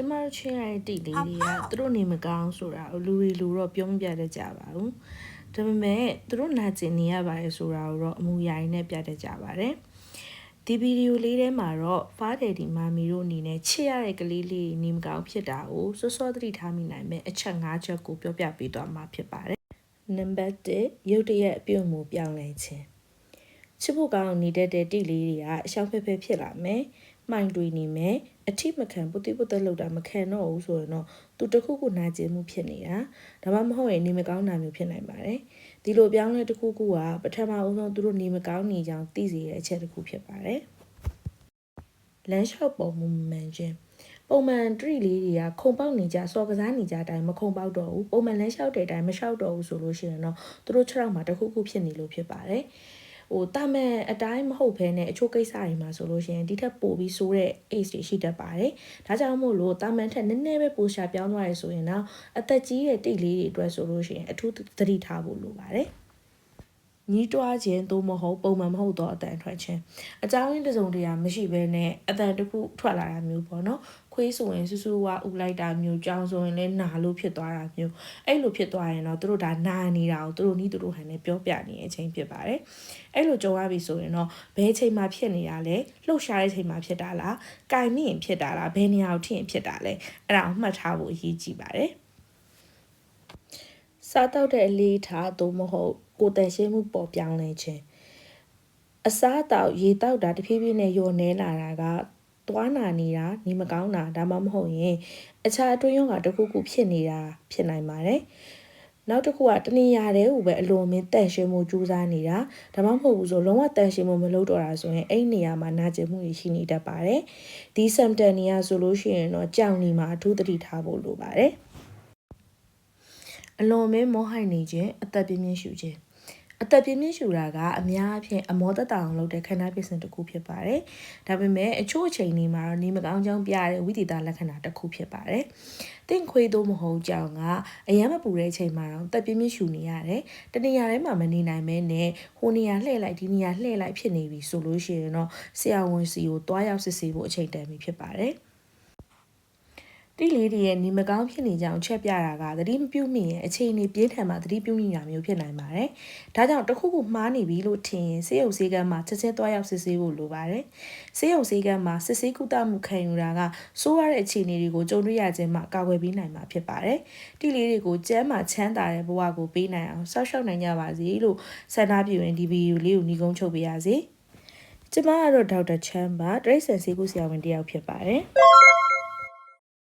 ကျမတို့ချင်းရတဲ့တိလေးတွေကသူတို့နေမကောင်းဆိုတာကိုလူတွေလူတော့ပြောမပြတတ်ကြပါဘူးဒါပေမဲ့သူတို့နာကျင်နေရပါတယ်ဆိုတာကိုတော့အမူအရာရင်းနဲ့ပြတတ်ကြပါတယ်ဒီဗီဒီယိုလေးထဲမှာတော့ဖားတယ်ဒီမာမီတို့အနေနဲ့ချစ်ရတဲ့ကလေးလေးတွေနေမကောင်းဖြစ်တာကိုစောစောသတိထားမိနိုင်မဲ့အချက်၅ချက်ကိုပြောပြပေးသွားမှာဖြစ်ပါတယ်နံပါတ်1ရုတ်တရက်အပြုတ်မှုပြောင်းလဲခြင်းချစ်ဖို့ကောင်းနေတဲ့တဲ့တိလေးတွေကအရှောက်ဖက်ဖက်ဖြစ်လာမယ်။ မှိုင်တွေနေမယ်။အထိမခံပုတိပုတလောက်တာမခံတော့ဘူးဆိုရင်တော့သူတစ်ခုခုနာကျင်မှုဖြစ်နေတာ။ဒါမှမဟုတ်ရင်နေမကောင်းတာမျိုးဖြစ်နိုင်ပါတယ်။ဒီလိုပြောင်းလဲတစ်ခုခုကပထမအဆုံးသူတို့နေမကောင်းနေကြောင်းသိစေတဲ့အချက်တစ်ခုဖြစ်ပါတယ်။လမ်းလျှောက်ပုံမှုမှန်ခြင်းပုံမှန်တရီလေးတွေကခုံပေါက်နေကြစော်ကစားနေကြအတိုင်းမခုံပေါက်တော့ဘူးပုံမှန်လမ်းလျှောက်တဲ့အတိုင်းမလျှောက်တော့ဘူးဆိုလို့ရှိရင်တော့သူတို့ခြေထောက်မှာတစ်ခုခုဖြစ်နေလို့ဖြစ်ပါတယ် ဟိုတာမန်အတိုင်းမဟုတ်ဘဲနဲ့အချို့ကိစ္စတွေမှာဆိုလို့ရှိရင်ဒီထက်ပိုပြီးဆိုးတဲ့ age တွေရှိတတ်ပါတယ်ဒါကြောင့်မို့လို့တာမန်ထက်နည်းနည်းပဲပိုရှာပြောင်းသွားရဆိုရင်တော့အသက်ကြီးတဲ့တိတ်လေးတွေအတွက်ဆိုလို့ရှိရင်အထူးသတိထားဖို့လိုပါတယ် ညီးတွားခြင်းသို့မဟုတ်ပုံမှန်မဟုတ်တော့အတန်ထွက်ခြင်းအကြောင်းရင်းတစ်စုံတရာမရှိဘဲနဲ့အတန်တစ်ခုထွက်လာတာမျိုးပေါ့နော်ခွေးဆိုရင်စူးစူးဝါဥလိုက်တာမျိုးကြောင်ဆိုရင်လည်းနာလို့ဖြစ်သွားတာမျိုးအဲ့လိုဖြစ်သွားရင်တော့သူတို့ဒါနာနေတာကိုသူတို့နီးသူတို့ဟန်နဲ့ပြောပြနေတဲ့အချိန်ဖြစ်ပါတယ်အဲ့လိုကြုံရပြီဆိုရင်တော့ဘယ်ချိန်မှဖြစ်နေတာလဲလှုပ်ရှားတဲ့ချိန်မှဖြစ်တာလားကင်မိရင်ဖြစ်တာလားဘယ်နေရာကိုထိရင်ဖြစ်တာလဲအဲ့ဒါကိုမှတ်ထားဖို့အရေးကြီးပါတယ်စားတော့တဲ့အလေးထားသို့မဟုတ် ကိုယ်တန်ရှင်းမှုပေါ်ပြောင်းလဲခြင်းအစားအသောက်ရေတောက်တာတဖြည်းဖြည်းနဲ့ညော်နေလာတာကသွားနာနေတာနေမကောင်းတာဒါမှမဟုတ်ရင်အခြားအတွင်းရောဂါတစ်ခုခုဖြစ်နေတာဖြစ်နိုင်ပါတယ်နောက်တစ်ခုကတဏှာတဲ့ဟိုပဲအလွန်မင်းတန့်ရှင်းမှုကြိုးစားနေတာဒါမှမဟုတ်ဘူးဆိုလုံးဝတန့်ရှင်းမှုမလုပ်တော့တာဆိုရင်အဲ့နေရာမှာနာကျင်မှုတွေရှိနေတတ်ပါတယ်ဒီ symptom တွေကဆိုလို့ရှိရင်တော့ကြောင်နေမှာအထူးသတိထားဖို့လိုပါတယ်အလွန်မင်းမောဟိုက်နေခြင်းအသက်ပြင်းပြင်းရှူခြင်း အသက်ပြင်းပြင်းရှူတာကအများအဖြစ်အမောသက်တောင်လုပ်တဲ့ခန္ဓာပစ္စည်းတစ်ခုဖြစ်ပါတယ်။ဒါပေမဲ့အချို့အချိန်တွေမှာတော့နေမကောင်းကြောင်းပြတဲ့ဝိသေသလက္ခဏာတစ်ခုဖြစ်ပါတယ်။တင့်ခွေးသို့မဟုတ်ကြောင်ကအရမ်းမပူတဲ့အချိန်မှာတော့တက်ပြင်းပြင်းရှူနေရတယ်။တနေရာထဲမှာမနေနိုင်မဲနဲ့ဟိုနေရာလှည့်လိုက်ဒီနေရာလှည့်လိုက်ဖြစ်နေပြီဆိုလို့ရှိရင်တော့ဆရာဝန်စီကိုတွားရောက်စစ်ဆေးဖို့အချိန်တန်ပြီဖြစ်ပါတယ်။ တိလေးတွေရဲ့နေမကောင်းဖြစ်နေကြအောင်ချက်ပြတာကသတိမပြုမိရင်အခြေအနေပြင်းထန်မှသတိပြုမိတာမျိုးဖြစ်နိုင်ပါတယ်။ဒါကြောင့်တစ်ခုခုမှားနေပြီလို့ထင်ရင်စေယုံစေကမ်းမှာချက်ချင်းသွားရောက်စစ်ဆေးဖို့လိုပါတယ်။စေယုံစေကမ်းမှာစစ်ဆေးကုသမှုခံယူတာကစိုးရတဲ့အခြေအနေတွေကိုကြုံတွေ့ရခြင်းမှာကာကွယ်ပေးနိုင်မှာဖြစ်ပါတယ်။တိလေးတွေကိုကျမ်းမာချမ်းသာတဲ့ဘဝကိုပေးနိုင်အောင်စောင့်ရှောက်နိုင်ကြပါစေလို့ဆန္ဒပြုရင်ဒီဗီဒီယိုလေးကိုညီကုန်းချုပ်ပေးရစေ။ကျမကတော့ဒေါက်တာချမ်းပါတရိတ်ဆန်စေကူဆရာဝန်တယောက်ဖြစ်ပါတယ်။